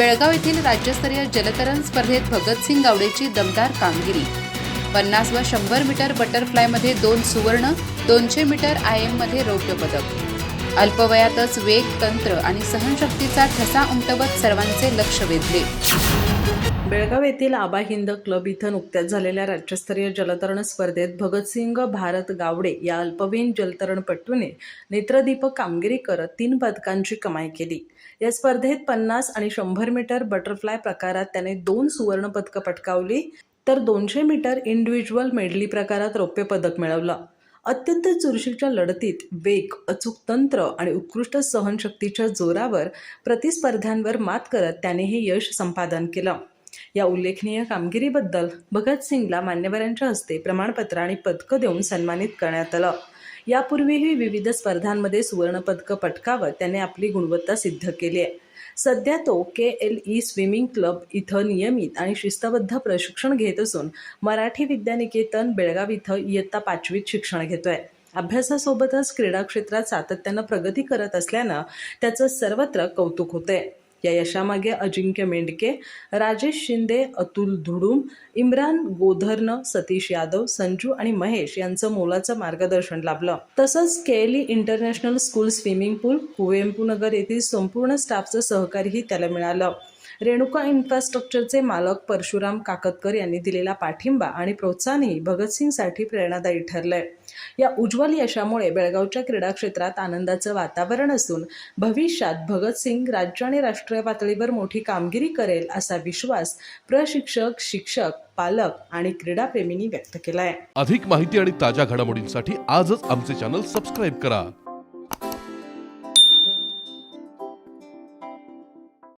बेळगाव येथील राज्यस्तरीय जलतरण स्पर्धेत भगतसिंग गावडेची दमदार कामगिरी. पन्नास व शंभर मीटर बटरफ्लायमध्ये दोन सुवर्ण दोनशे मीटर आय एममध्ये रौप्य पदक. अल्पवयातच वेग तंत्र आणि सहनशक्तीचा ठसा उमटवत सर्वांचे लक्ष वेधले. बेळगाव येथील आबा हिंद क्लब इथं नुकत्याच झालेल्या राज्यस्तरीय जलतरण स्पर्धेत भगतसिंग भारत गावडे या अल्पवयीन जलतरणपटूने नेत्रदीपक कामगिरी करत तीन पदकांची कमाई केली. या स्पर्धेत पन्नास आणि शंभर मीटर बटरफ्लाय प्रकारात त्याने दोन सुवर्ण पदकं पटकावली तर दोनशे मीटर इंडिव्हिज्युअल मेडली प्रकारात रौप्य पदक मिळवलं. अत्यंत चुरशीच्या लढतीत वेग अचूक तंत्र आणि उत्कृष्ट सहनशक्तीच्या जोरावर प्रतिस्पर्ध्यांवर मात करत त्याने हे यश संपादन केलं. या उल्लेखनीय कामगिरीबद्दल भगतसिंगला मान्यवरांच्या हस्ते प्रमाणपत्र आणि पदकं देऊन सन्मानित करण्यात आलं. यापूर्वीही विविध स्पर्धांमध्ये सुवर्णपदकं पटकावत त्याने आपली गुणवत्ता सिद्ध केली आहे. सध्या तो K L E swimming club इथं नियमित आणि शिस्तबद्ध प्रशिक्षण घेत असून मराठी विद्यानिकेतन बेळगाव इथं इयत्ता पाचवीत शिक्षण घेतोय. अभ्यासासोबतच क्रीडा क्षेत्रात सातत्यानं प्रगती करत असल्यानं त्याचं सर्वत्र कौतुक होतंय. या यशामागे अजिंक्य मेंढके राजेश शिंदे अतुल धुडूम इम्रान गोधर्न सतीश यादव संजू आणि महेश यांचं मोलाचं मार्गदर्शन लाभलं. तसंच KLE international school swimming pool Kuvempu नगर येथील संपूर्ण स्टाफचं सहकार्यही त्याला मिळालं. रेणुका इन्फ्रास्ट्रक्चरचे मालक परशुराम काकतकर यांनी दिलेला पाठिंबा आणि प्रोत्साहनही भगतसिंगसाठी प्रेरणादायी ठरलंय. या उज्ज्वल यशामुळे बेळगावच्या क्रीडा क्षेत्रात आनंदाचं वातावरण असून भविष्यात भगतसिंग राज्य आणि राष्ट्रीय पातळीवर मोठी कामगिरी करेल असा विश्वास प्रशिक्षक शिक्षक पालक आणि क्रीडाप्रेमींनी व्यक्त केला आहे अधिक माहिती आणि ताज्या घडामोडींसाठी आजच आमचे चॅनल सबस्क्राईब करा.